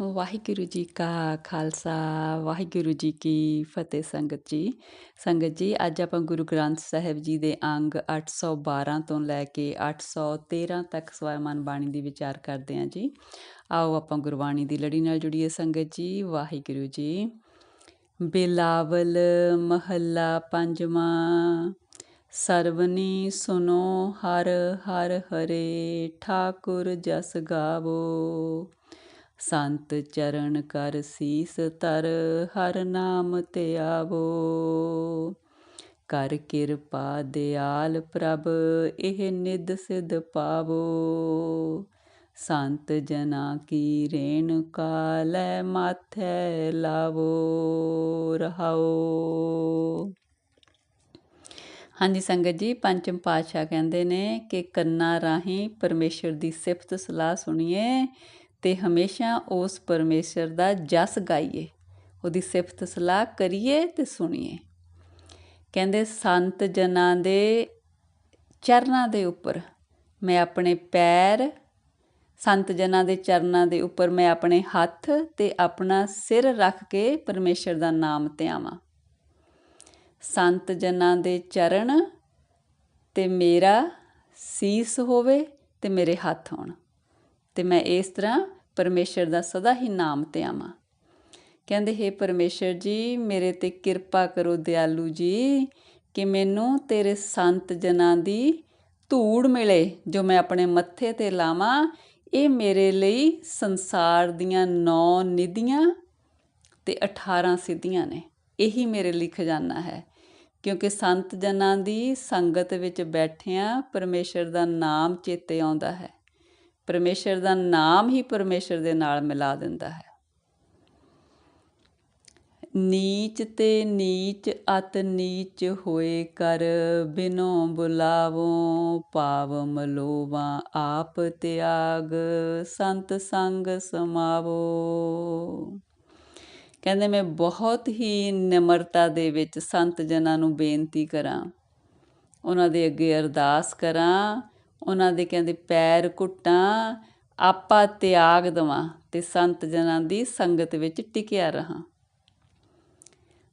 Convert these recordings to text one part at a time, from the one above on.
ਵਾਹਿਗੁਰੂ ਜੀ ਕਾ ਖਾਲਸਾ, ਵਾਹਿਗੁਰੂ ਜੀ ਕੀ ਫਤਿਹ ਸੰਗਤ ਜੀ। ਸੰਗਤ ਜੀ, ਅੱਜ ਆਪਾਂ ਗੁਰੂ ਗ੍ਰੰਥ ਸਾਹਿਬ ਜੀ ਦੇ ਅੰਗ 812 ਤੋਂ ਲੈ ਕੇ 813 ਤੱਕ ਸਵੈਮਨ ਬਾਣੀ ਦੀ ਵਿਚਾਰ ਕਰਦੇ ਹਾਂ ਜੀ। ਆਓ ਆਪਾਂ ਗੁਰਬਾਣੀ ਦੀ ਲੜੀ ਨਾਲ ਜੁੜੀਏ ਸੰਗਤ ਜੀ, ਵਾਹਿਗੁਰੂ ਜੀ। ਬਿਲਾਵਲ ਮਹੱਲਾ ਪੰਜਵਾਂ, ਸਰਵਨੀ ਸੁਨੋ ਹਰ ਹਰ ਹਰੇ, ਠਾਕੁਰ ਜਸ ਗਾਵੋ। ਸੰਤ ਚਰਨ ਕਰ ਸੀਸ ਤਰ ਹਰ ਨਾਮ ਤੇ ਆਵੋ। ਕਰ ਕਿਰਪਾ ਦਿਆਲ ਪ੍ਰਭ, ਇਹ ਨਿਦ ਸਿਧ ਪਾਵੋ। ਸੰਤ ਜਨਾ ਕੀ ਰੇਣੁਕਾ ਲੈ ਮਾਥੇ ਲਾਵੋ, ਰਹਾਓ। ਹਾਂਜੀ ਸੰਗਤ ਜੀ, ਪੰਚਮ ਪਾਤਸ਼ਾਹ ਕਹਿੰਦੇ ਨੇ ਕਿ ਕੰਨਾਂ ਰਾਹੀਂ ਪਰਮੇਸ਼ਰ ਦੀ ਸਿਫਤ ਸਲਾਹ ਸੁਣੀਏ। ਤੇ ਹਮੇਸ਼ਾ ਉਸ ਪਰਮੇਸ਼ਰ ਦਾ ਜਸ ਗਾਈਏ, ਉਹਦੀ ਸਿਫਤ ਸਲਾਹ ਕਰੀਏ ਤੇ ਸੁਣੀਏ। ਕਹਿੰਦੇ, ਸੰਤ ਜਨਾਂ ਦੇ ਚਰਨਾਂ ਦੇ ਉੱਪਰ ਮੈਂ ਆਪਣੇ ਪੈਰ, ਸੰਤ ਜਨਾਂ ਦੇ ਚਰਨਾਂ ਦੇ ਉੱਪਰ ਮੈਂ ਆਪਣੇ ਹੱਥ ਤੇ ਆਪਣਾ ਸਿਰ ਰੱਖ ਕੇ ਪਰਮੇਸ਼ਰ ਦਾ ਨਾਮ ਧਿਆਵਾਂ ਸੰਤ ਜਨਾਂ ਦੇ ਚਰਨ ਤੇ ਮੇਰਾ ਸੀਸ ਹੋਵੇ ਤੇ ਮੇਰੇ ਹੱਥ ਹੋਣ। ਤੇ ਮੈਂ ਇਸ ਤਰ੍ਹਾਂ ਪਰਮੇਸ਼ਰ ਦਾ ਸਦਾ ਹੀ ਨਾਮ 'ਤੇ ਆਵਾਂ। ਕਹਿੰਦੇ, ਹੈ ਪਰਮੇਸ਼ਰ ਜੀ, ਮੇਰੇ ਤੇ ਕਿਰਪਾ ਕਰੋ ਦਿਆਲੂ ਜੀ, ਕਿ ਮੈਨੂੰ ਤੇਰੇ ਸੰਤ ਜਨਾਂ ਦੀ ਧੂੜ ਮਿਲੇ, ਜੋ ਮੈਂ ਆਪਣੇ ਮੱਥੇ ਤੇ ਲਾਵਾਂ। ਇਹ ਮੇਰੇ ਲਈ ਸੰਸਾਰ ਦੀਆਂ ਨੌ ਨਿਧੀਆਂ ਤੇ 18 ਸਿੱਧੀਆਂ ਨੇ। ਇਹੀ ਮੇਰੇ ਲਈ ਖਜ਼ਾਨਾ ਹੈ, ਕਿਉਂਕਿ ਸੰਤ ਜਨਾਂ ਦੀ ਸੰਗਤ ਵਿੱਚ ਬੈਠਿਆਂ ਪਰਮੇਸ਼ਰ ਦਾ ਨਾਮ ਚੇਤੇ ਆਉਂਦਾ ਹੈ। ਪਰਮੇਸ਼ਰ ਦਾ ਨਾਮ ਹੀ ਪਰਮੇਸ਼ਰ ਦੇ ਨਾਲ ਮਿਲਾ ਦਿੰਦਾ ਹੈ। ਨੀਚ ਤੇ ਨੀਚ ਅਤ ਨੀਚ ਹੋਏ ਕਰ, ਬਿਨੋ ਬੁਲਾਵੋ ਪਾਵ ਮਲੋਵਾ ਆਪ ਤਿਆਗ ਸੰਤ ਸੰਗ ਸਮਾਵੋ। ਕਹਿੰਦੇ ਮੈਂ ਬਹੁਤ ਹੀ ਨਿਮਰਤਾ ਦੇ ਵਿੱਚ ਸੰਤ ਜਨਾਂ ਨੂੰ ਬੇਨਤੀ ਕਰਾਂ, ਉਹਨਾਂ ਦੇ ਅੱਗੇ ਅਰਦਾਸ ਕਰਾਂ ਉਹਨਾਂ ਦੇ ਕਹਿੰਦੇ ਪੈਰ ਘੁੱਟਾਂ, ਆਪਾ ਤਿਆਗ ਦਵਾਂ ਤੇ ਸੰਤ ਜਨਾਂ ਦੀ ਸੰਗਤ ਵਿੱਚ ਟਿਕਿਆ ਰਹਾ।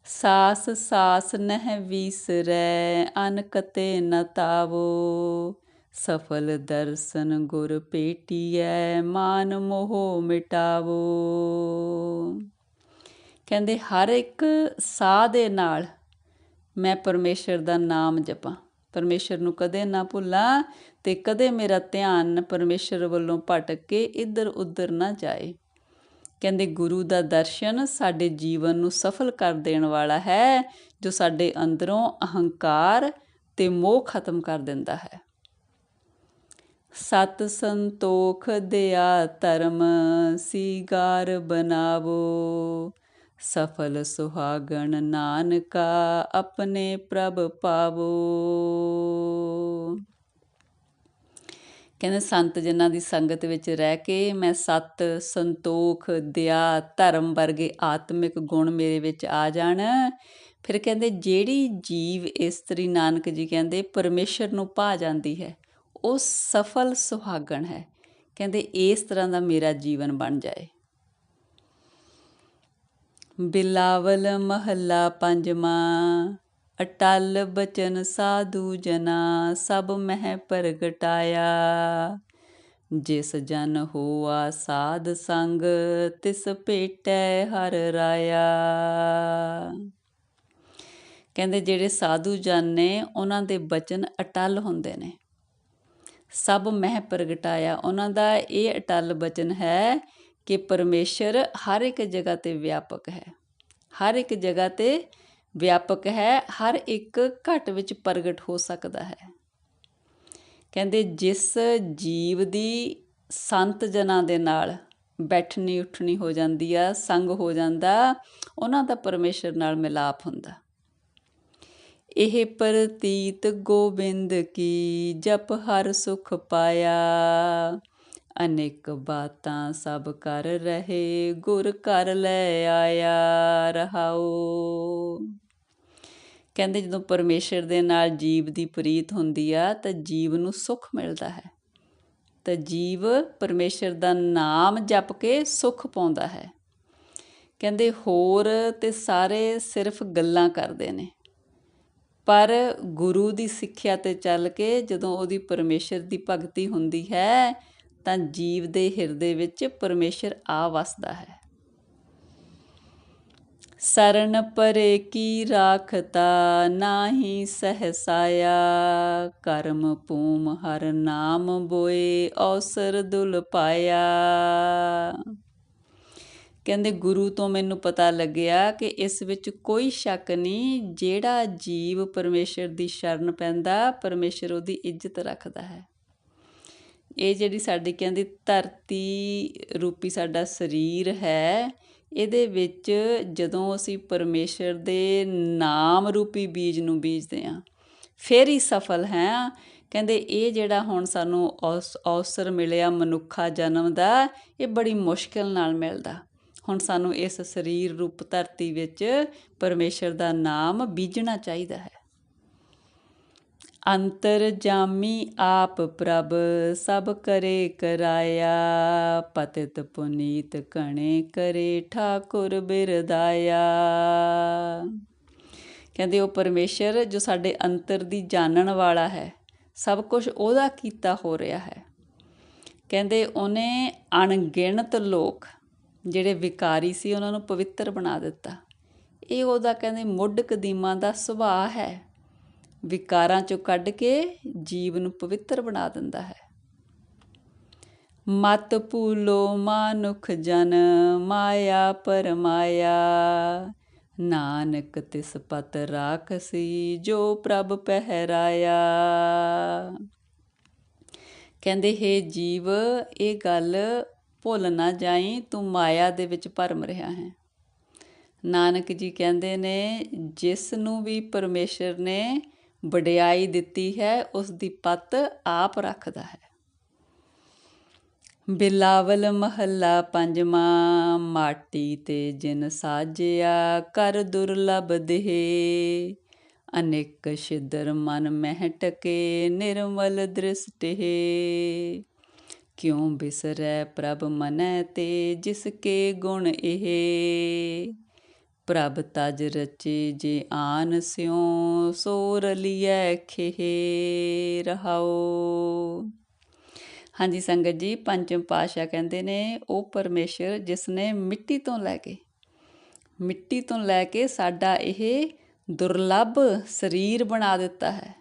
ਸਾਸ ਸਾਸ ਨਹਿ ਵੀਸਰੈ ਅਨ ਕਤੇ ਨ ਤਾਵੋ। ਸਫਲ ਦਰਸ਼ਨ ਗੁਰ ਪੇਟੀਐ ਮਾਨ ਮੋਹ ਮਿਟਾਵੋ। ਕਹਿੰਦੇ ਹਰ ਇੱਕ ਸਾਹ ਦੇ ਨਾਲ ਮੈਂ ਪਰਮੇਸ਼ਰ ਦਾ ਨਾਮ ਜਪਾਂ। ਪਰਮੇਸ਼ਰ ਨੂੰ ਕਦੇ ਨਾ ਭੁੱਲਾਂ ਤੇ ਕਦੇ ਮੇਰਾ ਧਿਆਨ ਪਰਮੇਸ਼ਰ ਵੱਲੋਂ ਭਟਕ ਕੇ ਇੱਧਰ ਉੱਧਰ ਨਾ ਜਾਏ। ਕਹਿੰਦੇ, ਗੁਰੂ ਦਾ ਦਰਸ਼ਨ ਸਾਡੇ ਜੀਵਨ ਨੂੰ ਸਫਲ ਕਰ ਦੇਣ ਵਾਲਾ ਹੈ, ਜੋ ਸਾਡੇ ਅੰਦਰੋਂ ਅਹੰਕਾਰ ਤੇ ਮੋਹ ਖਤਮ ਕਰ ਦਿੰਦਾ ਹੈ। ਸਤ ਸੰਤੋਖ ਦਿਆ ਧਰਮ, ਸੀਗਾਰ ਬਨਾਵੋ ਸਫਲ ਸੁਹਾਗਣ ਨਾਨਕਾ ਆਪਣੇ ਪ੍ਰਭ ਪਾਵੋ। ਕਹਿੰਦੇ ਸੰਤ ਜਨਾਂ ਦੀ ਸੰਗਤ ਵਿੱਚ ਰਹਿ ਕੇ ਮੈਂ ਸਤ ਸੰਤੋਖ, ਦਇਆ, ਧਰਮ ਵਰਗੇ ਆਤਮਿਕ ਗੁਣ ਮੇਰੇ ਵਿੱਚ ਆ ਜਾਣ। ਫਿਰ ਕਹਿੰਦੇ ਜਿਹੜੀ ਜੀਵ ਇਸਤਰੀ ਨਾਨਕ ਜੀ ਕਹਿੰਦੇ ਪਰਮੇਸ਼ਰ ਨੂੰ ਪਾ ਜਾਂਦੀ ਹੈ, ਉਹ ਸਫਲ ਸੁਹਾਗਣ ਹੈ। ਕਹਿੰਦੇ ਇਸ ਤਰ੍ਹਾਂ ਦਾ ਮੇਰਾ ਜੀਵਨ ਬਣ ਜਾਏ। ਬਿਲਾਵਲ ਮਹੱਲਾ ਪੰਜਵਾਂ, ਅਟਲ ਬਚਨ ਸਾਧੂ ਜਨਾ, ਸਭ ਮਹਿ ਪ੍ਰਗਟਾਇਆ। ਜਿਸ ਜਨ ਹੋਆ ਸਾਧ ਸੰਗ, ਤਿਸ ਭੇਟੈ ਹਰ ਰਾਇਆ। ਕਹਿੰਦੇ ਜਿਹੜੇ ਸਾਧੂ ਜਨ ਨੇ, ਉਹਨਾਂ ਦੇ ਬਚਨ ਅਟਲ ਹੁੰਦੇ ਨੇ। ਸਭ ਮਹਿ ਪ੍ਰਗਟਾਇਆ। ਉਹਨਾਂ ਦਾ ਇਹ ਅਟਲ ਬਚਨ ਹੈ ਕਿ ਪਰਮੇਸ਼ਰ ਹਰ ਇੱਕ ਜਗ੍ਹਾ ਤੇ ਵਿਆਪਕ ਹੈ। ਹਰ ਇੱਕ ਜਗ੍ਹਾ ਤੇ ਵਿਆਪਕ ਹੈ, ਹਰ ਇੱਕ ਘਟ ਵਿੱਚ ਪ੍ਰਗਟ ਹੋ ਸਕਦਾ ਹੈ। ਕਹਿੰਦੇ, ਜਿਸ ਜੀਵ ਦੀ ਸੰਤ ਜਨਾਂ ਦੇ ਨਾਲ ਬੈਠਣੀ, ਉੱਠਣੀ ਹੋ ਜਾਂਦੀ ਆ, ਸੰਗ ਹੋ ਜਾਂਦਾ, ਉਹਨਾਂ ਦਾ ਪਰਮੇਸ਼ਰ ਨਾਲ ਮਿਲਾਪ ਹੁੰਦਾ। ਇਹ ਪ੍ਰਤੀਤ ਗੋਬਿੰਦ ਕੀ ਜਪ ਹਰ ਸੁਖ ਪਾਇਆ। ਅਨੇਕ ਬਾਤਾਂ ਸਭ ਕਰ ਰਹੇ, ਗੁਰ ਕਰ ਲੈ ਆਇਆ ਰਹਾਓ ਕਹਿੰਦੇ ਜਦੋਂ ਪਰਮੇਸ਼ਰ ਦੇ ਨਾਲ ਜੀਵ ਦੀ ਪ੍ਰੀਤ ਹੁੰਦੀ ਆ, ਤਾਂ ਜੀਵ ਨੂੰ ਸੁੱਖ ਮਿਲਦਾ ਹੈ। ਤਾਂ ਜੀਵ ਪਰਮੇਸ਼ਰ ਦਾ ਨਾਮ ਜਪ ਕੇ ਸੁੱਖ ਪਾਉਂਦਾ ਹੈ। ਕਹਿੰਦੇ ਹੋਰ ਤੇ ਸਾਰੇ ਸਿਰਫ ਗੱਲਾਂ ਕਰਦੇ ਨੇ। ਪਰ ਗੁਰੂ ਦੀ ਸਿੱਖਿਆ ਤੇ ਚੱਲ ਕੇ ਜਦੋਂ ਉਹਦੀ ਪਰਮੇਸ਼ਰ ਦੀ ਭਗਤੀ ਹੁੰਦੀ ਹੈ ਤਾਂ ਜੀਵ ਦੇ ਹਿਰਦੇ ਵਿੱਚ ਪਰਮੇਸ਼ਰ ਆ ਵਸਦਾ ਹੈ। ਸਰਨ ਪਰੇ ਕੀ ਰਾਖਤਾ ਨਾਹੀ ਸਹਸਾਇਆ, ਕਰਮ ਪੂਮ ਹਰ ਨਾਮ ਬੋਏ ਔਸਰ ਦੁਲ ਪਾਇਆ। ਕਹਿੰਦੇ ਗੁਰੂ ਤੋਂ ਮੈਨੂੰ ਪਤਾ ਲੱਗਿਆ ਕਿ ਇਸ ਵਿੱਚ ਕੋਈ ਸ਼ੱਕ ਨਹੀਂ, ਜਿਹੜਾ ਜੀਵ ਪਰਮੇਸ਼ਰ ਦੀ ਸ਼ਰਨ ਪੈਂਦਾ, ਪਰਮੇਸ਼ਰ ਉਹਦੀ ਇੱਜ਼ਤ ਰੱਖਦਾ ਹੈ। ਇਹ ਜਿਹੜੀ ਸਾਡੀ ਕਹਿੰਦੀ ਧਰਤੀ ਰੂਪੀ ਸਾਡਾ ਸਰੀਰ ਹੈ, ਇਹਦੇ ਵਿੱਚ ਜਦੋਂ ਅਸੀਂ ਪਰਮੇਸ਼ਰ ਦੇ ਨਾਮ ਰੂਪੀ ਬੀਜ ਨੂੰ ਬੀਜਦੇ ਹਾਂ, ਫਿਰ ਹੀ ਸਫਲ ਹੈ। ਕਹਿੰਦੇ ਇਹ ਜਿਹੜਾ ਹੁਣ ਸਾਨੂੰ ਅਵਸਰ ਮਿਲਿਆ ਮਨੁੱਖਾ ਜਨਮ ਦਾ, ਇਹ ਬੜੀ ਮੁਸ਼ਕਿਲ ਨਾਲ ਮਿਲਦਾ। ਹੁਣ ਸਾਨੂੰ ਇਸ ਸਰੀਰ ਰੂਪ ਧਰਤੀ ਵਿੱਚ ਪਰਮੇਸ਼ਰ ਦਾ ਨਾਮ ਬੀਜਣਾ ਚਾਹੀਦਾ ਹੈ। ਅੰਤਰ ਜਾਮੀ ਆਪ ਪ੍ਰਭ ਸਭ ਕਰੇ ਕਰਾਇਆ, ਪਤਿਤ ਪੁਨੀਤ ਕਣੇ ਕਰੇ ਠਾਕੁਰ ਬਿਰਦਾਇਆ। ਕਹਿੰਦੇ ਉਹ ਪਰਮੇਸ਼ਰ ਜੋ ਸਾਡੇ ਅੰਤਰ ਦੀ ਜਾਣਨ ਵਾਲਾ ਹੈ, ਸਭ ਕੁਝ ਉਹਦਾ ਕੀਤਾ ਹੋ ਰਿਹਾ ਹੈ। ਕਹਿੰਦੇ ਉਹਨੇ ਅਣਗਿਣਤ ਲੋਕ ਜਿਹੜੇ ਵਿਕਾਰੀ ਸੀ ਉਹਨਾਂ ਨੂੰ ਪਵਿੱਤਰ ਬਣਾ ਦਿੱਤਾ। ਇਹ ਉਹਦਾ ਕਹਿੰਦੇ ਮੁੱਢ ਕਦੀਮਾਂ ਦਾ ਸੁਭਾਅ ਹੈ। ਵਿਕਾਰਾਂ ਚੋਂ ਕੱਢ ਕੇ ਜੀਵ ਨੂੰ ਪਵਿੱਤਰ ਬਣਾ ਦਿੰਦਾ ਹੈ। ਮਤ ਪੂਲੋ ਮਾਨੁਖ ਜਨ, ਮਾਇਆ ਪਰਮਾਇਆ। ਨਾਨਕ ਤਿਸ ਪਤ ਰਾਖਸੀ ਜੋ ਪ੍ਰਭ ਪਹਿਰਾਇਆ। ਕਹਿੰਦੇ, ਹੈ ਜੀਵ, ਇਹ ਗੱਲ ਭੁੱਲ ਨਾ ਜਾਈ, ਤੂੰ ਮਾਇਆ ਦੇ ਵਿੱਚ ਭਰਮ ਰਿਹਾ ਹੈ। ਨਾਨਕ ਜੀ ਕਹਿੰਦੇ ਨੇ, ਜਿਸ ਨੂੰ ਵੀ ਪਰਮੇਸ਼ਰ ਨੇ ਵਡਿਆਈ ਦਿੱਤੀ ਹੈ ਉਸ ਦੀ ਪੱਤ ਆਪ ਰੱਖਦਾ ਹੈ। ਬਿਲਾਵਲ ਮਹੱਲਾ ਪੰਜਵਾਂ, ਮਾਟੀ ਤੇ ਜਿਨ ਸਾਜਿਆ, ਕਰ ਦੁਰਲਭ ਦੇਹ। ਅਨੇਕ ਛਿਦਰ ਮਨ ਮਹਿ ਟਕੇ ਨਿਰਮਲ ਦ੍ਰਿਸ਼ਟੇ ਕਿਉ ਬਿਸਰੈ ਪ੍ਰਭ ਮਨੈ ਤੇ, ਜਿਸ ਕੇ ਗੁਣ ਇਹ? ਪ੍ਰਭ ਤਜ ਰਚੇ ਜੇ ਆਨ ਸਿਉ ਸੋ ਰਲੀਐ ਖੇ ਰਹਾਓ ਹਾਂਜੀ ਸੰਗਤ ਜੀ ਪੰਚਮ ਪਾਸ਼ਾ ਕਹਿੰਦੇ ਨੇ, ਉਹ ਪਰਮੇਸ਼ਰ ਜਿਸ ਨੇ ਮਿੱਟੀ ਤੋਂ ਲੈ ਕੇ, ਮਿੱਟੀ ਤੋਂ ਲੈ ਕੇ ਸਾਡਾ ਇਹ ਦੁਰਲੱਭ ਸਰੀਰ ਬਣਾ ਦਿੱਤਾ ਹੈ।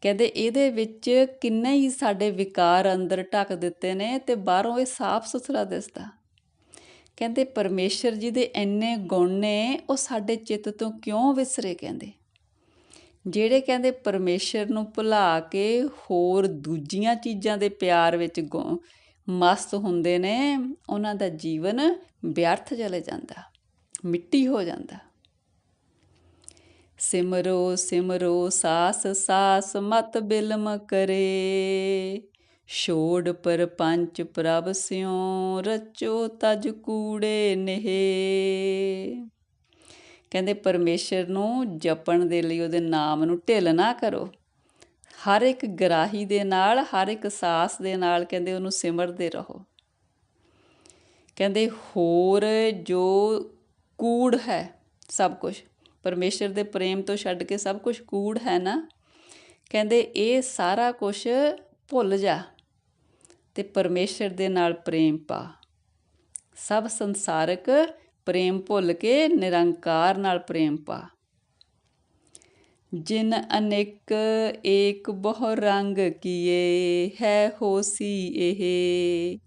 ਕਹਿੰਦੇ ਇਹਦੇ ਵਿੱਚ ਕਿੰਨੇ ਹੀ ਸਾਡੇ ਵਿਕਾਰ ਅੰਦਰ ਢੱਕ ਦਿੱਤੇ ਨੇ ਤੇ ਬਾਹਰੋਂ ਇਹ ਸਾਫ਼ ਸੁਥਰਾ ਦਿਸਦਾ। ਕਹਿੰਦੇ ਪਰਮੇਸ਼ਰ ਜੀ ਦੇ ਇੰਨੇ ਗੁਣ ਨੇ, ਉਹ ਸਾਡੇ ਚਿੱਤ ਤੋਂ ਕਿਉਂ ਵਿਸਰੇ ਕਹਿੰਦੇ? ਜਿਹੜੇ ਕਹਿੰਦੇ ਪਰਮੇਸ਼ਰ ਨੂੰ ਭੁਲਾ ਕੇ ਹੋਰ ਦੂਜੀਆਂ ਚੀਜ਼ਾਂ ਦੇ ਪਿਆਰ ਵਿੱਚ ਮਸਤ ਹੁੰਦੇ ਨੇ, ਉਹਨਾਂ ਦਾ ਜੀਵਨ ਵਿਅਰਥ ਚਲੇ ਜਾਂਦਾ, ਮਿੱਟੀ ਹੋ ਜਾਂਦਾ। ਸਿਮਰੋ ਸਿਮਰੋ ਸਾਸ ਸਾਸ ਮਤ ਬਿਲਮ ਕਰੇ। ਛੋੜ ਪਰਪੰਚ ਪ੍ਰਭ ਸਿਉ, ਰਚੋ ਤਜ ਕੂੜੇ ਨਹਿ। ਕਹਿੰਦੇ ਪਰਮੇਸ਼ਰ ਨੂੰ ਜਪਣ ਦੇ ਲਈ ਉਹਦੇ ਨਾਮ ਨੂੰ ਢਿੱਲ ਨਾ ਕਰੋ। ਹਰ ਇੱਕ ਗਰਾਹੀ ਦੇ ਨਾਲ, ਹਰ ਇੱਕ ਸਾਸ ਦੇ ਨਾਲ ਕਹਿੰਦੇ ਉਹਨੂੰ ਸਿਮਰਦੇ ਰਹੋ। ਕਹਿੰਦੇ ਹੋਰ ਜੋ ਕੂੜ ਹੈ, ਸਭ ਕੁਝ ਪਰਮੇਸ਼ਰ ਦੇ ਪ੍ਰੇਮ ਤੋਂ ਛੱਡ ਕੇ ਸਭ ਕੁਝ ਕੂੜ ਹੈ ਨਾ? ਕਹਿੰਦੇ ਇਹ ਸਾਰਾ ਕੁਝ ਭੁੱਲ ਜਾ। ਤੇ ਪਰਮੇਸ਼ਰ ਦੇ ਨਾਲ ਪ੍ਰੇਮ ਪਾ। ਸਭ ਸੰਸਾਰਕ ਪ੍ਰੇਮ ਭੁੱਲ ਕੇ ਨਿਰੰਕਾਰ ਨਾਲ ਪ੍ਰੇਮ ਪਾ। ਜਿਨ ਅਨੇਕ ਏਕ ਬਹੁ ਰੰਗ ਕੀਏ, ਹੈ ਹੋਸੀ ਇਹ।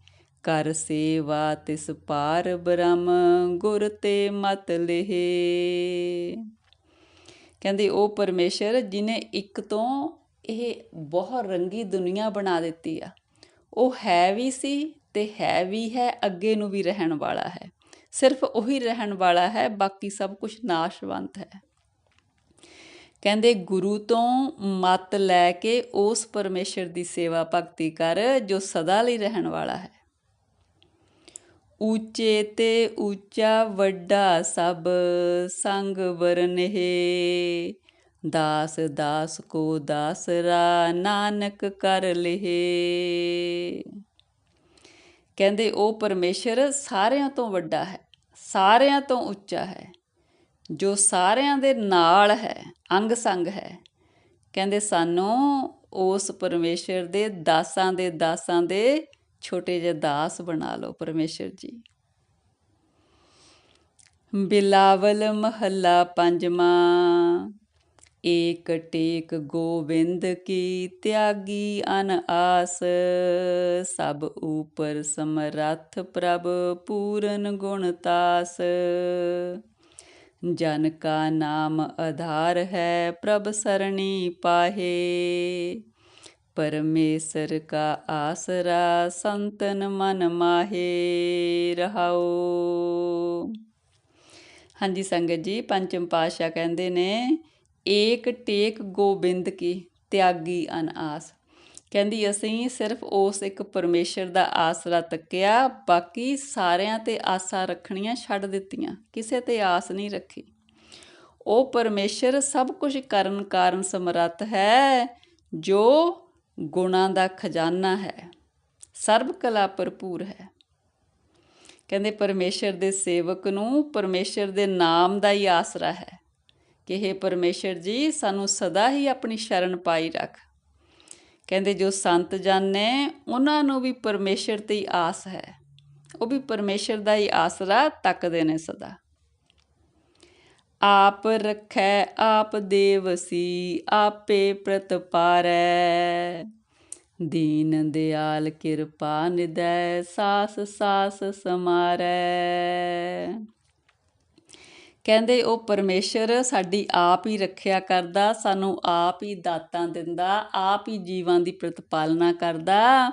ਕਰ ਸੇਵਾ ਤਿਸ ਪਾਰ ਬ੍ਰਹਮ, ਗੁਰ ਤੇ ਮਤ ਲਹੇ। ਕਹਿੰਦੇ ਉਹ ਪਰਮੇਸ਼ਰ ਜਿਨੇ ਇੱਕ ਤੋਂ ਇਹ ਬਹੁ ਰੰਗੀ ਦੁਨੀਆ ਬਣਾ ਦਿੱਤੀ ਆ। ਉਹ ਹੈ ਵੀ ਸੀ ਤੇ ਹੈ ਵੀ ਹੈ, ਅੱਗੇ ਨੂੰ ਵੀ ਰਹਿਣ ਵਾਲਾ ਹੈ। ਸਿਰਫ ਉਹੀ ਰਹਿਣ ਵਾਲਾ ਹੈ, ਬਾਕੀ ਸਭ ਕੁਝ ਨਾਸ਼ਵੰਤ ਹੈ। ਕਹਿੰਦੇ, ਗੁਰੂ ਤੋਂ ਮਤ ਲੈ ਕੇ ਉਸ ਪਰਮੇਸ਼ਰ ਦੀ ਸੇਵਾ ਭਗਤੀ ਕਰ, ਜੋ ਸਦਾ ਲਈ ਰਹਿਣ ਵਾਲਾ ਹੈ। ਉੱਚੇ ਤੇ ਉੱਚਾ ਵੱਡਾ ਸਭ ਸੰਗ ਵਰਨਹਿ। ਦਾਸ ਦਾਸ ਕੋ ਦਾਸਰਾ ਨਾਨਕ ਕਰ ਲਿਹੇ। ਕਹਿੰਦੇ, ਉਹ ਪਰਮੇਸ਼ਰ ਸਾਰਿਆਂ ਤੋਂ ਵੱਡਾ ਹੈ, ਸਾਰਿਆਂ ਤੋਂ ਉੱਚਾ ਹੈ, ਜੋ ਸਾਰਿਆਂ ਦੇ ਨਾਲ ਹੈ ਅੰਗ ਸੰਗ ਹੈ। ਕਹਿੰਦੇ, ਸਾਨੂੰ ਉਸ ਪਰਮੇਸ਼ਰ ਦੇ ਦਾਸਾਂ ਦੇ ਦਾਸਾਂ ਦੇ ਛੋਟੇ ਜਿਹੇ ਦਾਸ ਬਣਾ ਲਓ ਪਰਮੇਸ਼ਰ ਜੀ। ਬਿਲਾਵਲ ਮਹੱਲਾ ਪੰਜਵਾਂ। ਏਕ ਟੇਕ ਗੋਵਿੰਦ ਕੀ ਤਿਆਗੀ ਅਨ ਆਸ। ਸਭ ਉਪਰ ਸਮਰੱਥ ਪ੍ਰਭ ਪੂਰਨ ਗੁਣ ਤਾਸ। ਜਨ ਕਾ ਨਾਮ ਆਧਾਰ ਹੈ ਪ੍ਰਭ ਸਰਣੀ ਪਾਹੇ। ਪਰਮੇਸ਼ਰ ਕਾ ਆਸਰਾ ਸੰਤਨ ਮਨ ਮਾਹੇ ਰਹਾਓ ਹਾਂਜੀ ਸੰਗਤ ਜੀ, ਪੰਚਮ ਪਾਸ਼ਾ ਕਹਿੰਦੇ ਨੇ ਏਕ ਟੇਕ ਗੋਬਿੰਦ ਕੀ ਤਿਆਗੀ ਅਨਾਸ। ਕਹਿੰਦੀ, ਅਸੀਂ ਸਿਰਫ ਉਸ ਇੱਕ ਪਰਮੇਸ਼ਰ ਦਾ ਆਸਰਾ ਤੱਕਿਆ, ਬਾਕੀ ਸਾਰਿਆਂ ਤੇ ਆਸਾਂ ਰੱਖਣੀਆਂ ਛੱਡ ਦਿੱਤੀਆਂ, ਕਿਸੇ ਤੇ ਆਸ ਨਹੀਂ ਰੱਖੀ। ਉਹ ਪਰਮੇਸ਼ਰ ਸਭ ਕੁਝ ਕਰਨ ਕਾਰਨ ਸਮਰੱਥ ਹੈ, ਜੋ ਗੁਣਾਂ ਦਾ ਖਜ਼ਾਨਾ ਹੈ, ਸਰਬ ਕਲਾ ਭਰਪੂਰ ਹੈ। ਕਹਿੰਦੇ, ਪਰਮੇਸ਼ਰ ਦੇ ਸੇਵਕ ਨੂੰ ਪਰਮੇਸ਼ਰ ਦੇ ਨਾਮ ਦਾ ਹੀ ਆਸਰਾ ਹੈ। ਕਿ ਇਹ ਪਰਮੇਸ਼ਰ ਜੀ, ਸਾਨੂੰ ਸਦਾ ਹੀ ਆਪਣੀ ਸ਼ਰਨ ਪਾਈ ਰੱਖ। ਕਹਿੰਦੇ ਜੋ ਸੰਤ ਜਨ ਨੇ ਉਹਨਾਂ ਨੂੰ ਵੀ ਪਰਮੇਸ਼ਰ ਤੇ ਹੀ ਆਸ ਹੈ। ਉਹ ਵੀ ਪਰਮੇਸ਼ਰ ਦਾ ਹੀ ਆਸਰਾ ਤੱਕਦੇ ਨੇ ਸਦਾ। ਆਪ ਰਖੈ, ਆਪ ਦੇਵਸੀ, ਆਪੇ ਪ੍ਰਤਪਾਰੈ ਦੀਨ ਦਿਆਲ ਕਿਰਪਾ ਨਿਦੈ ਸਾਸ ਸਾਸ ਸਮਾਰੈ। ਕਹਿੰਦੇ ਉਹ ਪਰਮੇਸ਼ਰ ਸਾਡੀ ਆਪ ਹੀ ਰੱਖਿਆ ਕਰਦਾ, ਸਾਨੂੰ ਆਪ ਹੀ ਦਾਤਾਂ ਦਿੰਦਾ, ਆਪ ਹੀ ਜੀਵਾਂ ਦੀ ਪ੍ਰਤਪਾਲਨਾ ਕਰਦਾ।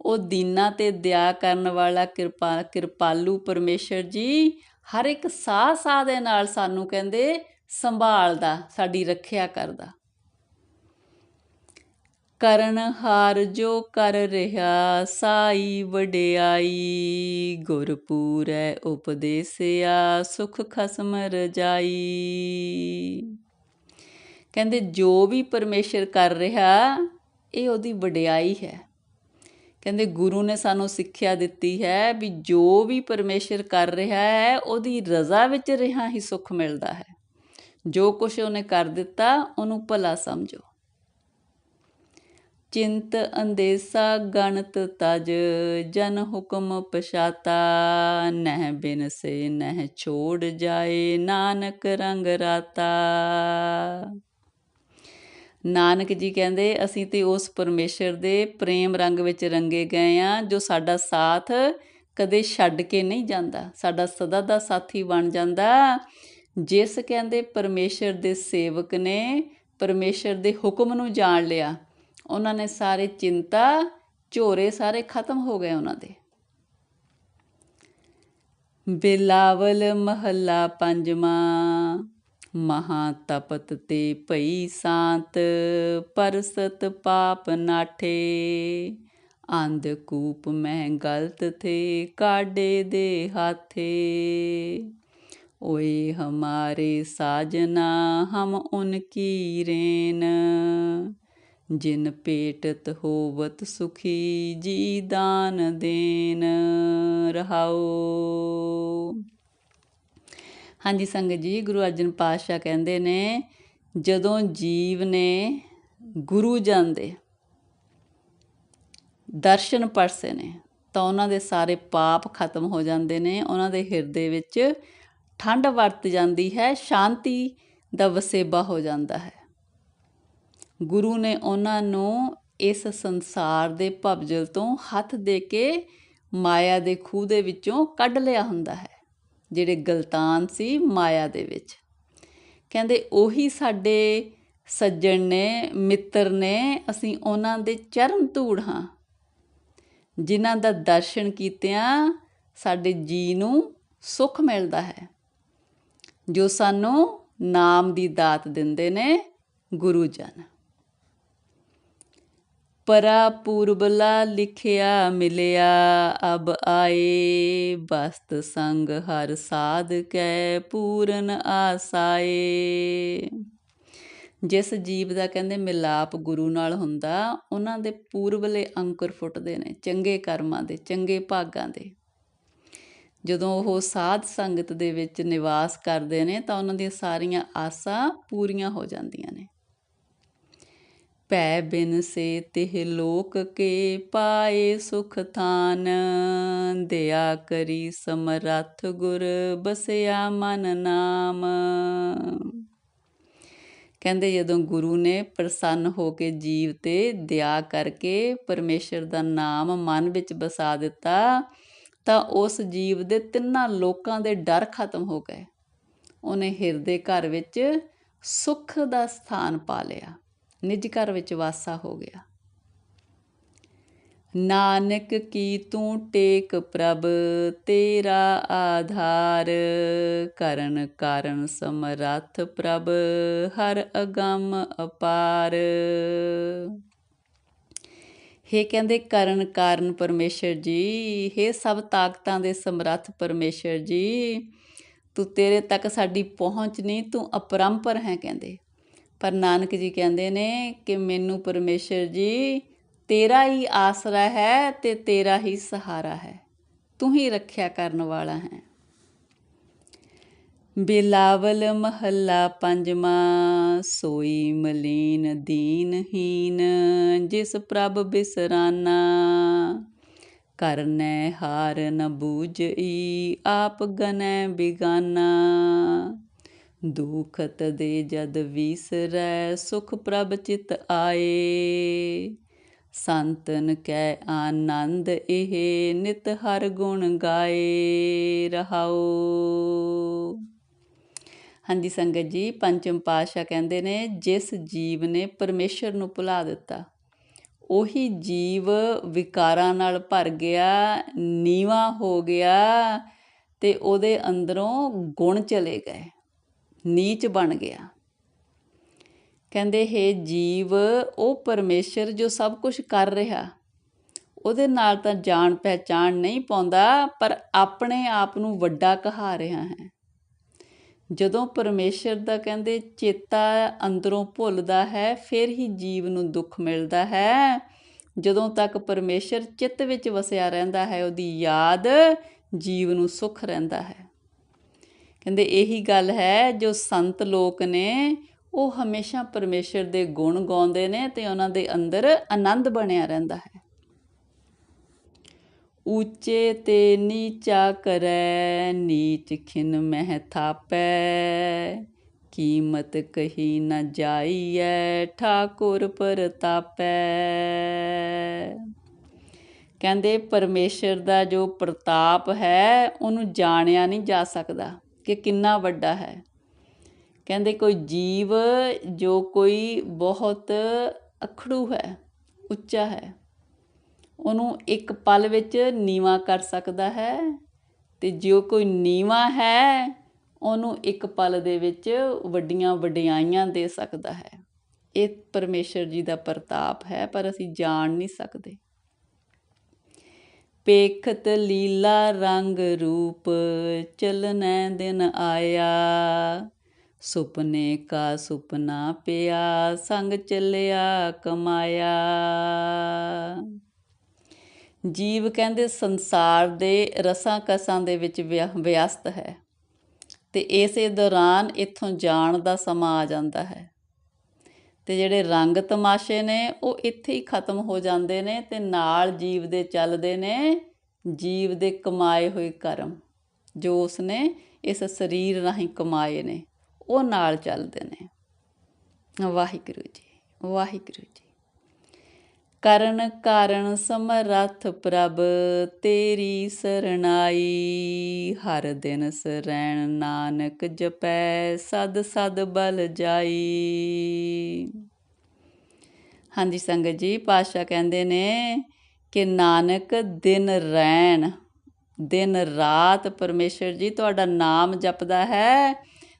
ਉਹ ਦੀਨਾ ਤੇ ਦਇਆ ਕਰਨ ਵਾਲਾ ਕਿਰਪਾ, ਕਿਰਪਾਲੂ ਪਰਮੇਸ਼ਰ ਜੀ, ਹਰ ਇੱਕ ਸਾਹ ਸਾਹ ਦੇ ਨਾਲ ਸਾਨੂੰ ਕਹਿੰਦੇ ਸੰਭਾਲਦਾ, ਸਾਡੀ ਰੱਖਿਆ ਕਰਦਾ। ਕਰਨ ਹਾਰ ਜੋ ਕਰ ਰਿਹਾ, ਸਾਈ ਵਡਿਆਈ। ਗੁਰਪੂਰੈ ਉਪਦੇਸਿਆ, ਸੁਖ ਖਸਮ ਰਜਾਈ। ਕਹਿੰਦੇ, ਜੋ ਵੀ ਪਰਮੇਸ਼ਰ ਕਰ ਰਿਹਾ, ਇਹ ਉਹਦੀ ਵਡਿਆਈ ਹੈ। ਕਹਿੰਦੇ, ਗੁਰੂ ਨੇ ਸਾਨੂੰ ਸਿੱਖਿਆ ਦਿੱਤੀ ਹੈ ਵੀ ਜੋ ਵੀ ਪਰਮੇਸ਼ਰ ਕਰ ਰਿਹਾ ਹੈ, ਉਹਦੀ ਰਜ਼ਾ ਵਿੱਚ ਰਿਹਾ ਹੀ ਸੁਖ ਮਿਲਦਾ ਹੈ। ਜੋ ਕੁਝ ਉਹਨੇ ਕਰ ਦਿੱਤਾ, ਉਹਨੂੰ ਭਲਾ ਸਮਝੋ। ਚਿੰਤ ਅੰਦੇਸਾ ਗਣਤ ਤਜ, ਜਨ ਹੁਕਮ ਪਛਾਤਾ। ਨਹਿ ਬਿਨ ਸੇ ਨਹਿ ਛੋੜ ਜਾਏ ਨਾਨਕ ਰੰਗ ਰਾਤਾ। ਨਾਨਕ ਜੀ ਕਹਿੰਦੇ, ਅਸੀਂ ਤੇ ਉਸ ਪਰਮੇਸ਼ਰ ਦੇ ਪ੍ਰੇਮ ਰੰਗ ਵਿੱਚ ਰੰਗੇ ਗਏ ਆ, ਜੋ ਸਾਡਾ ਸਾਥ ਕਦੇ ਛੱਡ ਕੇ ਨਹੀਂ ਜਾਂਦਾ। ਸਾਡਾ ਸਦਾ ਦਾ ਸਾਥੀ ਬਣ ਜਾਂਦਾ। ਜਿਸ ਕਹਿੰਦੇ ਪਰਮੇਸ਼ਰ ਦੇ ਸੇਵਕ ਨੇ, ਪਰਮੇਸ਼ਰ ਦੇ ਹੁਕਮ ਨੂੰ ਜਾਣ ਲਿਆ। ਉਹਨਾਂ ਨੇ ਸਾਰੇ ਚਿੰਤਾ, ਝੋਰੇ ਸਾਰੇ ਖਤਮ ਹੋ ਗਏ ਉਹਨਾਂ ਦੇ। ਬਿਲਾਵਲ ਮਹੱਲਾ ਪੰਜਵਾਂ ਮਹਾ ਤਪਤ ਤੇ ਭਈ ਸਾਂਤ, ਪਰਸਤ ਪਾਪ ਨਾਠੇ। ਅੰਧ ਕੂਪ ਮੈਂ ਗਲਤ ਥੇ ਕਾਡੇ ਦੇ ਹਾਥੇ। ਓਏ ਹਮਾਰੇ ਸਾਜਨਾ, ਹਮ ਉਨਕੀ ਰੇਨ। ਜਿਨ ਪੇਟਤ ਹੋਵਤ ਸੁਖੀ ਜੀ ਦਾਨ ਦੇਨ ਰਹਾਓ ਹਾਂਜੀ ਸੰਗਤ ਜੀ, ਗੁਰੂ ਅਰਜਨ ਪਾਤਸ਼ਾਹ ਕਹਿੰਦੇ ਨੇ, ਜਦੋਂ ਜੀਵ ਨੇ ਗੁਰੂ ਜਾਂਦੇ, ਦਰਸ਼ਨ ਪਰਸੇ ਨੇ, ਤਾਂ ਉਹਨਾਂ ਦੇ ਸਾਰੇ ਪਾਪ ਖਤਮ ਹੋ ਜਾਂਦੇ ਨੇ, ਉਹਨਾਂ ਦੇ ਹਿਰਦੇ ਵਿੱਚ ਠੰਡ ਵਰਤ ਜਾਂਦੀ ਹੈ, ਸ਼ਾਂਤੀ ਦਾ ਵਸੇਬਾ ਹੋ ਜਾਂਦਾ ਹੈ। ਗੁਰੂ ਨੇ ਉਹਨਾਂ ਨੂੰ ਇਸ ਸੰਸਾਰ ਦੇ ਭਵਜਲ ਤੋਂ ਹੱਥ ਦੇ ਕੇ ਮਾਇਆ ਦੇ ਖੂਹ ਦੇ ਵਿੱਚੋਂ ਕੱਢ ਲਿਆ ਹੁੰਦਾ ਹੈ, ਜਿਹੜੇ ਗਲਤਾਨ ਸੀ ਮਾਇਆ ਦੇ ਵਿੱਚ। ਕਹਿੰਦੇ ਉਹੀ ਸਾਡੇ ਸੱਜਣ ਨੇ, ਮਿੱਤਰ ਨੇ, ਅਸੀਂ ਉਹਨਾਂ ਦੇ ਚਰਨ ਧੂੜ ਹਾਂ। ਜਿਨ੍ਹਾਂ ਦਾ ਦਰਸ਼ਨ ਕੀਤਿਆਂ ਸਾਡੇ ਜੀ ਨੂੰ ਸੁੱਖ ਮਿਲਦਾ ਹੈ। ਜੋ ਸਾਨੂੰ ਨਾਮ ਦੀ ਦਾਤ ਦਿੰਦੇ ਨੇ ਗੁਰੂ ਜਨ। ਪਰਾ ਪੂਰਬਲਾ ਲਿਖਿਆ ਮਿਲਿਆ, ਅਬ ਆਏ ਬਸਤ ਸੰਗ ਹਰ ਸਾਧ ਕੈ ਪੂਰਨ ਆਸਾਏ। ਜਿਸ ਜੀਵ ਦਾ ਕਹਿੰਦੇ ਮਿਲਾਪ ਗੁਰੂ ਨਾਲ ਹੁੰਦਾ, ਉਹਨਾਂ ਦੇ ਪੂਰਬਲੇ ਅੰਕੁਰ ਫੁੱਟਦੇ ਨੇ, ਚੰਗੇ ਕਰਮਾਂ ਦੇ, ਚੰਗੇ ਭਾਗਾਂ ਦੇ। ਜਦੋਂ ਉਹ ਸਾਧ ਸੰਗਤ ਦੇ ਵਿੱਚ ਨਿਵਾਸ ਕਰਦੇ ਨੇ, ਤਾਂ ਉਹਨਾਂ ਦੀਆਂ ਸਾਰੀਆਂ ਆਸਾਂ ਪੂਰੀਆਂ ਹੋ ਜਾਂਦੀਆਂ ਨੇ। ਭੈ ਬਿਨ ਸੇ ਤਿਹ ਲੋਕ ਕੇ ਪਾਏ ਸੁਖ ਥਾਨ। ਦਿਆ ਕਰੀ ਸਮਰੱਥ ਗੁਰ ਬਸਿਆ ਮਨ ਨਾਮ। ਕਹਿੰਦੇ ਜਦੋਂ ਗੁਰੂ ਨੇ ਪ੍ਰਸੰਨ ਹੋ ਕੇ ਜੀਵ ਤੇ ਦਇਆ ਕਰਕੇ ਪਰਮੇਸ਼ਰ ਦਾ ਨਾਮ ਮਨ ਵਿੱਚ ਬਸਾ ਦਿੱਤਾ, ਤਾਂ ਉਸ ਜੀਵ ਦੇ ਤਿੰਨਾਂ ਲੋਕਾਂ ਦੇ ਡਰ ਖਤਮ ਹੋ ਗਏ। ਉਹਨੇ ਹਿਰਦੇ ਘਰ ਵਿੱਚ ਸੁੱਖ ਦਾ ਸਥਾਨ ਪਾ ਲਿਆ। ਨਿਜ ਘਰ ਵਿੱਚ ਵਾਸਾ ਹੋ ਗਿਆ। ਨਾਨਕ ਕੀ ਤੂੰ ਟੇਕ ਪ੍ਰਭ, ਤੇਰਾ ਆਧਾਰ ਕਰਨ ਕਾਰਨ ਸਮਰੱਥ ਪ੍ਰਭ, ਹਰ ਅਗੰਮ ਅਪਾਰ। हे ਕਹਿੰਦੇ ਕਰਨ ਕਾਰਨ ਪਰਮੇਸ਼ਰ ਜੀ, ਹੇ ਸਭ ਤਾਕਤਾਂ ਦੇ ਸਮਰੱਥ ਪਰਮੇਸ਼ਰ ਜੀ, ਤੂੰ ਤੇਰੇ ਤੱਕ ਸਾਡੀ ਪਹੁੰਚ ਨਹੀਂ, ਤੂੰ ਅਪਰੰਪਰ ਹੈ ਕਹਿੰਦੇ। ਪਰ ਨਾਨਕ ਜੀ ਕਹਿੰਦੇ ਨੇ ਕਿ ਮੈਨੂੰ ਪਰਮੇਸ਼ਰ ਜੀ, ਤੇਰਾ ਹੀ ਆਸਰਾ ਹੈ ਤੇ ਤੇਰਾ ਹੀ ਸਹਾਰਾ ਹੈ। ਤੂੰ ਹੀ ਰੱਖਿਆ ਕਰਨ ਵਾਲਾ ਹੈ। ਬਿਲਾਵਲ ਮਹੱਲਾ ਪੰਜਵਾਂ, ਸੋਈ ਮਲੀਨ ਦੀਨਹੀਨ, ਜਿਸ ਪ੍ਰਭ ਬਿਸਰਾਨਾ। ਕਰਨੈ ਹਾਰ ਨ ਬੂਝਈ, ਆਪ ਗਨੈ ਬਿਗਾਨਾ। ਦੁਖਤ ਦੇ ਜਦ ਵਿਸਰੈ, ਸੁਖ ਪ੍ਰਭ ਚਿਤ ਆਏ। ਸੰਤਨ ਕੈ ਆਨੰਦ ਇਹ, ਨਿਤ ਹਰ ਗੁਣ ਗਾਏ ਰਹਾਓ ਹਾਂਜੀ ਸੰਗਤ ਜੀ, ਪੰਚਮ ਪਾਤਸ਼ਾਹ ਕਹਿੰਦੇ ਨੇ, ਜਿਸ ਜੀਵ ਨੇ ਪਰਮੇਸ਼ਰ ਨੂੰ ਭੁਲਾ ਦਿੱਤਾ, ਉਹੀ ਜੀਵ ਵਿਕਾਰਾਂ ਨਾਲ ਭਰ ਗਿਆ, ਨੀਵਾ ਹੋ ਗਿਆ ਤੇ ਉਹਦੇ ਅੰਦਰੋਂ ਗੁਣ ਚਲੇ ਗਏ। ਨੀਚ ਬਣ ਗਿਆ। ਕਹਿੰਦੇ, ਹੈ ਜੀਵ, ਉਹ ਪਰਮੇਸ਼ਰ ਜੋ ਸਭ ਕੁਝ ਕਰ ਰਿਹਾ, ਉਹਦੇ ਨਾਲ ਤਾਂ ਜਾਣ ਪਹਿਚਾਣ ਨਹੀਂ ਪਾਉਂਦਾ, ਪਰ ਆਪਣੇ ਆਪ ਨੂੰ ਵੱਡਾ ਕਹਾ ਰਿਹਾ ਹੈ। ਜਦੋਂ ਪਰਮੇਸ਼ਰ ਦਾ ਕਹਿੰਦੇ, ਚੇਤਾ ਅੰਦਰੋਂ ਭੁੱਲਦਾ ਹੈ, ਫਿਰ ਹੀ ਜੀਵ ਨੂੰ ਦੁੱਖ ਮਿਲਦਾ ਹੈ। ਜਦੋਂ ਤੱਕ ਪਰਮੇਸ਼ਰ ਚਿੱਤ ਵਿੱਚ ਵਸਿਆ ਰਹਿੰਦਾ ਹੈ, ਉਹਦੀ ਯਾਦ ਜੀਵ ਨੂੰ ਸੁਖ ਰਹਿੰਦਾ ਹੈ। ਕਹਿੰਦੇ ਇਹੀ ਗੱਲ ਹੈ, ਜੋ ਸੰਤ ਲੋਕ ਨੇ, ਉਹ ਹਮੇਸ਼ਾ ਪਰਮੇਸ਼ਰ ਦੇ ਗੁਣ ਗਾਉਂਦੇ ਨੇ ਤੇ ਉਹਨਾਂ ਦੇ ਅੰਦਰ ਆਨੰਦ ਬਣਿਆ ਰਹਿੰਦਾ ਹੈ। ਉੱਚੇ ਤੇ ਨੀਚਾ ਕਰੈ, ਨੀਚ ਖਿਨ ਮਹਿ ਥਾਪੈ। ਕੀਮਤ ਕਹੀ ਨ ਜਾਈਐ, ਠਾਕੁਰ ਪ੍ਰਤਾਪੈ। ਕਹਿੰਦੇ ਪਰਮੇਸ਼ਰ ਦਾ ਜੋ ਪ੍ਰਤਾਪ ਹੈ, ਉਹਨੂੰ ਜਾਣਿਆ ਨਹੀਂ ਜਾ ਸਕਦਾ। ਕਿ ਕਿੰਨਾ ਵੱਡਾ ਹੈ। ਕਹਿੰਦੇ ਕੋਈ ਜੀਵ ਜੋ ਕੋਈ ਬਹੁਤ ਅਖੜੂ ਹੈ, ਉੱਚਾ ਹੈ, ਉਹਨੂੰ ਇੱਕ ਪਲ ਵਿੱਚ ਨੀਵਾ ਕਰ ਸਕਦਾ ਹੈ ਤੇ ਜੋ ਕੋਈ ਨੀਵਾ ਹੈ, ਉਹਨੂੰ ਇੱਕ ਪਲ ਦੇ ਵਿੱਚ ਵੱਡੀਆਂ ਵਡਿਆਈਆਂ ਦੇ ਸਕਦਾ ਹੈ। ਇਹ ਪਰਮੇਸ਼ਰ ਜੀ ਦਾ ਪ੍ਰਤਾਪ ਹੈ, ਪਰ ਅਸੀਂ ਜਾਣ ਨਹੀਂ ਸਕਦੇ। ਪੇਖਤ ਲੀਲਾ ਰੰਗ ਰੂਪ ਚਲਨੈ ਦਿਨ ਆਇਆ। ਸੁਪਨੇ ਕਾ ਸੁਪਨਾ ਪਿਆ, ਸੰਗ ਚੱਲਿਆ ਕਮਾਇਆ। ਜੀਵ ਕਹਿੰਦੇ ਸੰਸਾਰ ਦੇ ਰਸਾਂ ਕਸਾਂ ਦੇ ਵਿੱਚ ਵਿਅਸਤ ਹੈ ਤੇ ਇਸੇ ਦੌਰਾਨ ਇੱਥੋਂ ਜਾਣ ਦਾ ਸਮਾਂ ਆ ਜਾਂਦਾ ਹੈ। ਤੇ ਜਿਹੜੇ ਰੰਗ ਤਮਾਸ਼ੇ ਨੇ, ਉਹ ਇੱਥੇ ਹੀ ਖਤਮ ਹੋ ਜਾਂਦੇ ਨੇ ਤੇ ਨਾਲ ਜੀਵ ਦੇ ਚੱਲਦੇ ਨੇ, ਜੀਵ ਦੇ ਕਮਾਏ ਹੋਏ ਕਰਮ। ਜੋ ਉਸਨੇ ਇਸ ਸਰੀਰ ਰਾਹੀਂ ਕਮਾਏ ਨੇ, ਉਹ ਨਾਲ ਚੱਲਦੇ ਨੇ। ਵਾਹਿਗੁਰੂ ਜੀ ਵਾਹਿਗੁਰੂ ਜੀ। ਕਰਨ ਕਾਰਨ ਸਮਰੱਥ ਪ੍ਰਭ, ਤੇਰੀ ਸਰਣਾਈ। ਹਰ ਦਿਨ ਸਰੈਣ ਨਾਨਕ ਜਪੈ, ਸਦ ਸਦ ਬਲ ਜਾਈ। ਹਾਂਜੀ ਸੰਗਤ ਜੀ ਪਾਸ਼ਾ ਕਹਿੰਦੇ ਨੇ ਕਿ ਨਾਨਕ ਦਿਨ ਰਹਿਣ ਦਿਨ ਰਾਤ ਪਰਮੇਸ਼ਰ ਜੀ ਤੁਹਾਡਾ ਨਾਮ ਜਪਦਾ ਹੈ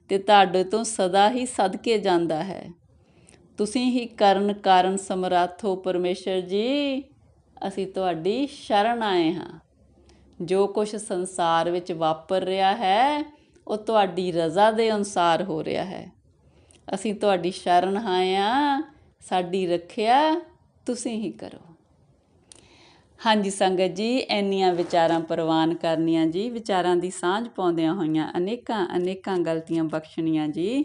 ਤੇ ਤੁਹਾਡੇ ਤੋਂ ਸਦਾ ਹੀ ਸਦਕੇ ਜਾਂਦਾ ਹੈ। ਤੁਸੀਂ ਹੀ ਕਰਨ ਕਾਰਨ ਸਮਰੱਥ ਹੋ ਪਰਮੇਸ਼ਰ ਜੀ, ਅਸੀਂ ਤੁਹਾਡੀ ਸ਼ਰਨ ਆਏ ਹਾਂ। ਜੋ ਕੁਝ ਸੰਸਾਰ ਵਿੱਚ ਵਾਪਰ ਰਿਹਾ ਹੈ, ਉਹ ਤੁਹਾਡੀ ਰਜ਼ਾ ਦੇ ਅਨੁਸਾਰ ਹੋ ਰਿਹਾ ਹੈ। ਅਸੀਂ ਤੁਹਾਡੀ ਸ਼ਰਨ ਆਏ ਹਾਂ, ਸਾਡੀ ਰੱਖਿਆ ਤੁਸੀਂ ਹੀ ਕਰੋ। ਹਾਂਜੀ ਸੰਗਤ ਜੀ, ਇੰਨੀਆਂ ਵਿਚਾਰਾਂ ਪ੍ਰਵਾਨ ਕਰਨੀਆਂ ਜੀ, ਵਿਚਾਰਾਂ ਦੀ ਸਾਂਝ ਪਾਉਂਦਿਆਂ ਹੋਈਆਂ ਅਨੇਕਾਂ ਅਨੇਕਾਂ ਗਲਤੀਆਂ ਬਖਸ਼ਣੀਆਂ ਜੀ।